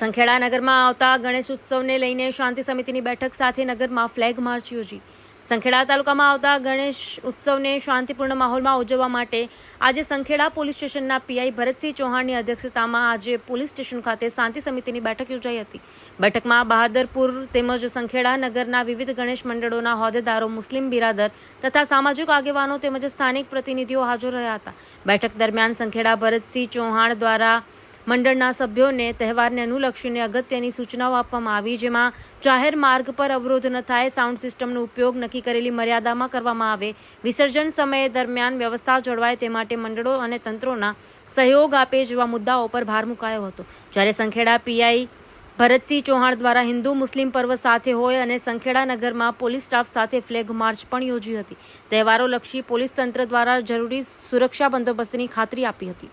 સંખેડા નગરમાં આવતા ગણેશ ઉત્સવને લઈને શાંતિ સમિતિની બેઠક સાથે નગરમાં ફ્લેગ માર્ચ યોજી. સંખેડા તાલુકામાં આવતા ગણેશ ઉત્સવને શાંતિપૂર્ણ માહોલમાં ઉજવવા માટે આજે સંખેડા પોલીસ સ્ટેશનના પીઆઈ ભરતસિંહ ચૌહાણની અધ્યક્ષતામાં આજે પોલીસ સ્ટેશન ખાતે શાંતિ સમિતિની બેઠક યોજાઈ હતી. બેઠકમાં બહાદરપુર તેમજ સંખેડા નગરના વિવિધ ગણેશ મંડળોના હોદ્દેદારો, મુસ્લિમ બિરાદર તથા સામાજિક આગેવાનો તેમજ સ્થાનિક પ્રતિનિધિઓ હાજર રહ્યા હતા. બેઠક દરમિયાન સંખેડા ભરતસિંહ ચૌહાણ દ્વારા મંડળના સભ્યોને તહેવારને અનુલક્ષીને અગત્યની સૂચનાઓ આપવામાં આવી, જેમાં જાહેર માર્ગ પર અવરોધ ન થાય, સાઉન્ડ સિસ્ટમનો ઉપયોગ નક્કી કરેલી મર્યાદામાં કરવામાં આવે, વિસર્જન સમયે દરમિયાન વ્યવસ્થા જળવાય તે માટે મંડળો અને તંત્રોના સહયોગ આપે જેવા મુદ્દાઓ પર ભાર મુકાયો હતો. જ્યારે સંખેડા પીઆઈ ભરતસિંહ ચૌહાણ દ્વારા હિન્દુ મુસ્લિમ પર્વ સાથે હોય અને સંખેડા નગરમાં પોલીસ સ્ટાફ સાથે ફ્લેગ માર્ચ પણ યોજી હતી. તહેવારોલક્ષી પોલીસ તંત્ર દ્વારા જરૂરી સુરક્ષા બંદોબસ્તની ખાતરી આપી હતી.